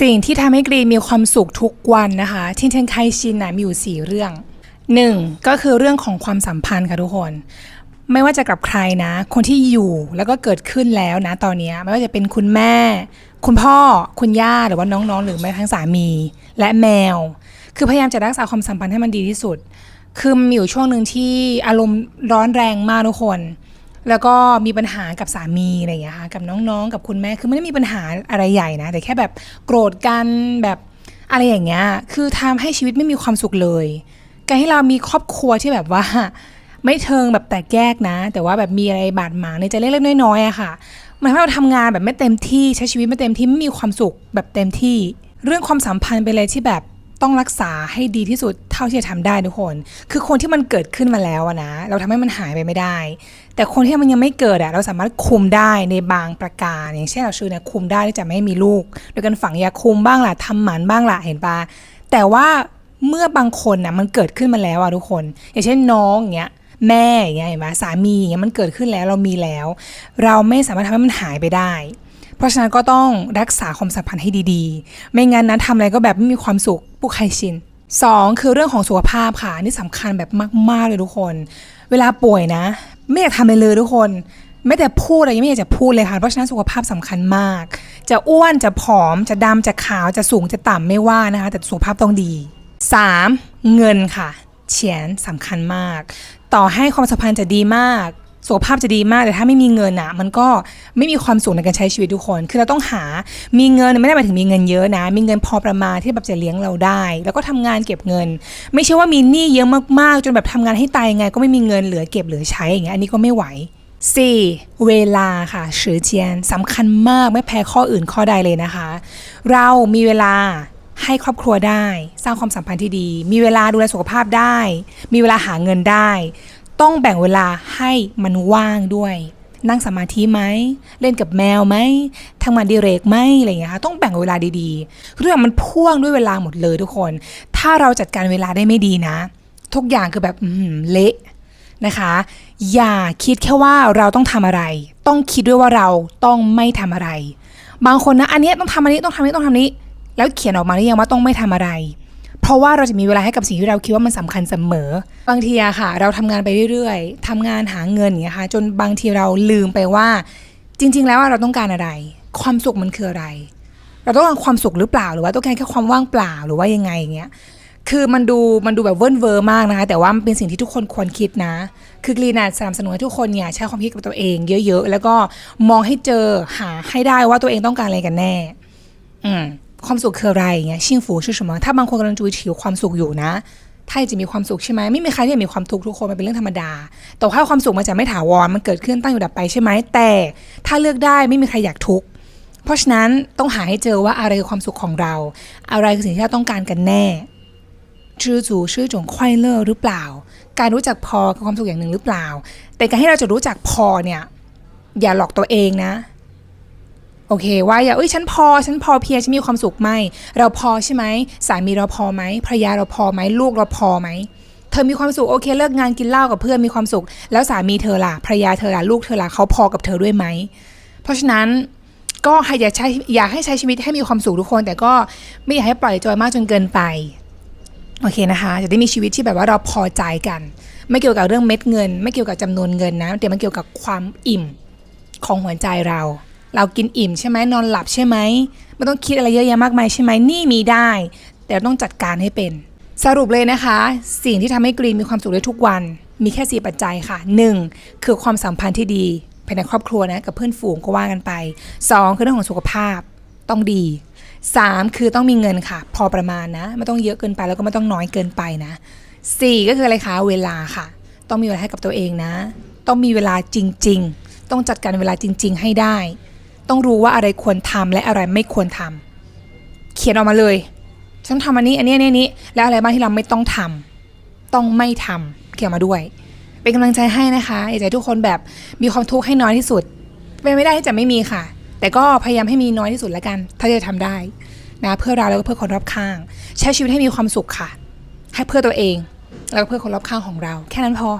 สิ่งที่ทำให้กรีนมีความสุขทุกวันนะคะที่เทนไคชินนะมีอยู่4เรื่อง 1. ก็คือเรื่องของความสัมพันธ์ค่ะทุกคน ไม่ว่าจะกับใครนะ คนที่อยู่แล้วก็เกิดขึ้นแล้วนะตอนนี้ไม่ว่าจะเป็นคุณแม่ คุณพ่อคุณย่าหรือว่าน้องๆ หรือแม้ทั้งสามี และแมว คือพยายามจะรักษาความสัมพันธ์ให้มันดีที่สุด คือมีอยู่ช่วงหนึ่งที่อารมณ์ร้อนแรงมากทุกคน แล้วก็มีปัญหากับสามีอะไรอย่างเงี้ยค่ะกับน้องๆ กับคุณแม่คือไม่ได้มีปัญหาอะไรใหญ่นะ แต่แค่แบบโกรธกันแบบอะไรอย่างเงี้ยคือทำให้ชีวิตไม่มีความสุขเลย การที่เรามีครอบครัวที่แบบว่า ไม่เทิงแบบแตกแยกนะ แต่ว่าแบบมีอะไรบาดหมางในใจเล็กๆน้อยๆอะค่ะมันทำให้เราทำงานแบบไม่เต็มที่ใช้ชีวิตไม่เต็มที่ไม่มีความสุขแบบเต็มที่ เรื่องความสัมพันธ์เป็นอะไรที่แบบ ต้องรักษาให้ดีที่สุดเท่าที่จะทำได้ทุกคน คือคนที่มันเกิดขึ้นมาแล้วนะ เราทำให้มันหายไปไม่ได้ แต่คนที่มันยังไม่เกิดอะเราสามารถคุมได้ในบางประการ อย่างเช่นเราชื่อเนี่ยคุมได้ที่จะไม่ให้มีลูก โดยการฝังยาคุมบ้างล่ะทำหมันบ้างล่ะเห็นปะแต่ว่าเมื่อบางคนนะมันเกิดขึ้นมาแล้วอะทุกคน อย่างเช่นน้องอย่างเงี้ยแม่อย่างเงี้ยเห็นไหมสามีอย่างเงี้ยมันเกิดขึ้นแล้วเรามีแล้ว เราไม่สามารถทำให้มันหายไปได้เพราะฉะนั้นก็ต้องรักษาความสัมพันธ์ให้ดีๆ ไม่งั้นนะทำอะไรก็แบบไม่มีความสุข ผู้ใคชินสองคือเรื่องของสุขภาพค่ะนี่สำคัญแบบมาก ๆ เลยทุกคน เวลาป่วยนะ ไม่อยากทำอะไรเลยทุกคนไม่แต่พูดอะไรยังไม่อยากจะพูดเลยค่ะ เพราะฉะนั้นสุขภาพสำคัญมาก จะอ้วนจะผอมจะดำจะขาวจะสูงจะต่ำไม่ว่านะคะ แต่สุขภาพต้องดี 3. เงินค่ะ เฉียนสำคัญมาก ต่อให้ความสัมพันธ์จะดีมาก สุขภาพจะดีมากแต่ถ้าไม่มีเงินอะมันก็ไม่มีความสุขในการใช้ชีวิตทุกคน คือเราต้องหามีเงินไม่ได้หมายถึงมีเงินเยอะนะ มีเงินพอประมาณที่แบบจะเลี้ยงเราได้ แล้วก็ทำงานเก็บเงิน ไม่ใช่ว่ามีหนี้เยอะมากๆ จนแบบทำงานให้ตายยังไง ก็ไม่มีเงินเหลือเก็บเหลือใช้อย่างเงี้ยอันนี้ก็ไม่ไหว 4. เวลาค่ะ时间สำคัญมากไม่แพ้ข้ออื่นข้อใดเลยนะคะ เรามีเวลาให้ครอบครัวได้ สร้างความสัมพันธ์ที่ดี มีเวลาดูแลสุขภาพได้ มีเวลาหาเงินได้ ต้องแบ่งเวลาให้มันว่างด้วย นั่งสมาธิไหม เล่นกับแมวไหมทำงานดีเรกไหมอะไรอย่างเงี้ยค่ะต้องแบ่งเวลาดีๆคือทุกอย่างมันพ่วงด้วยเวลาหมดเลยทุกคน ถ้าเราจัดการเวลาได้ไม่ดีนะ ทุกอย่างคือแบบเละนะคะ อย่าคิดแค่ว่าเราต้องทำอะไร ต้องคิดด้วยว่าเราต้องไม่ทำอะไร บางคนนะอันนี้ต้องทำอันนี้ต้องทำนี้ต้องทำนี้ แล้วเขียนออกมาหรือยังว่าต้องไม่ทำอะไร เพราะว่าเราจะมีเวลาให้กับสิ่งที่เราคิดว่ามันสำคัญเสมอ บางทีอะค่ะ เราทำงานไปเรื่อยๆทำงานหาเงินอย่างเงี้ยค่ะ จนบางทีเราลืมไปว่า จริง ๆ แล้วเราต้องการอะไร ความสุขมันคืออะไร เราต้องการความสุขหรือเปล่าหรือว่าต้องการแค่ความว่างเปล่าหรือว่ายังไงอย่างเงี้ยคือมันดูมันดูแบบเวิร์นเวอร์มากนะคะ แต่ว่ามันเป็นสิ่งที่ทุกคนควรคิดนะ คือกรีนาสนับสนุนให้ทุกคนเนี่ยใช้ความคิดกับตัวเองเยอะ ๆ แล้วก็มองให้เจอหาให้ได้ว่าตัวเองต้องการอะไรกันแน่ อืม ความสุขคืออะไรเงี้ยชิงฝูชื่อสมอถ้าบางคนกำลังจูยถือความสุขอยู่นะถ้าจะมีความสุขใช่ไหมไม่มีใครที่มีความทุกข์ทุกคนมันเป็นเรื่องธรรมดา แต่ถ้าความสุขมันจะไม่ถาวรมันเกิดขึ้นตั้งอยู่ดับไปใช่ไหมแต่ถ้าเลือกได้ไม่มีใครอยากทุกข์เพราะฉะนั้นต้องหาให้เจอว่าอะไรคือความสุขของเรา อะไรคือสิ่งที่เราต้องการกันแน่ชื่อจูชื่อจงควายเลอร์หรือเปล่า การรู้จักพอคือความสุขอย่างหนึ่งหรือเปล่า แต่การให้เราจะรู้จักพอเนี่ยอย่าหลอกตัวเองนะ โอเค ว่าอย่าเอ้ยฉันพอฉันพอเพียงฉันมีความสุขไหมเราพอใช่ไหมสามีเราพอไหมภรรยาเราพอไหมลูกเราพอไหมเธอมีความสุขโอเคเลิกงานกินเหล้ากับเพื่อนมีความสุข แล้วสามีเธอล่ะภรรยาเธอล่ะลูกเธอล่ะเขาพอกับเธอด้วยไหมเพราะฉะนั้นก็ให้อย่าใช้อยากให้ใช้ชีวิตให้มีความสุขทุกคน แต่ก็ไม่อยากให้ปล่อยจอยมากจนเกินไปโอเคนะคะจะได้มีชีวิตที่แบบว่าเราพอใจกัน ไม่เกี่ยวกับเรื่องเม็ดเงิน ไม่เกี่ยวกับจำนวนเงินนะแต่มันเกี่ยวกับความอิ่มของหัวใจเรา เรากินอิ่มใช่ไหมนอนหลับใช่ไหมไม่ต้องคิดอะไรเยอะแยะมากมายใช่ไหมนี่มีได้ แต่ต้องจัดการให้เป็น สรุปเลยนะคะ สิ่งที่ทำให้กรีนมีความสุขได้ทุกวัน มีแค่ 4 ปัจจัยค่ะ 1. คือความสัมพันธ์ที่ดีภายในครอบครัวนะกับเพื่อนฝูงก็ว่ากันไป 2. คือเรื่องของสุขภาพต้องดี 3. คือต้องมีเงินค่ะ พอประมาณนะ ไม่ต้องเยอะเกินไปแล้วก็ไม่ต้องน้อยเกินไปนะ 4. ก็คืออะไรคะเวลาค่ะ ต้องมีเวลาให้กับตัวเองนะ ต้องมีเวลาจริง ๆ ต้องจัดการเวลาจริง ๆ ให้ได้ ต้องรู้ว่าอะไรควรทำและอะไรไม่ควรทำเขียนออกมาเลยฉันทำอันนี้ อันนี้อันนี้อันนี้แล้วอะไรบ้างที่เราไม่ต้องทำต้องไม่ทำเขียนมาด้วย เป็นกำลังใจให้นะคะอยากจะให้ทุกคนแบบมีความทุกข์ให้น้อยที่สุดเป็นไม่ได้ที่จะไม่มีค่ะ แต่ก็พยายามให้มีน้อยที่สุดล้วกัน ถ้าจะทำได้นะเพื่อเราแล้วก็เพื่อคนรอบข้าง ใช้ชีวิตให้มีความสุขค่ะ ให้เพื่อตัวเอง แล้วก็เพื่อคนรอบข้างของเรา แค่นั้นพอ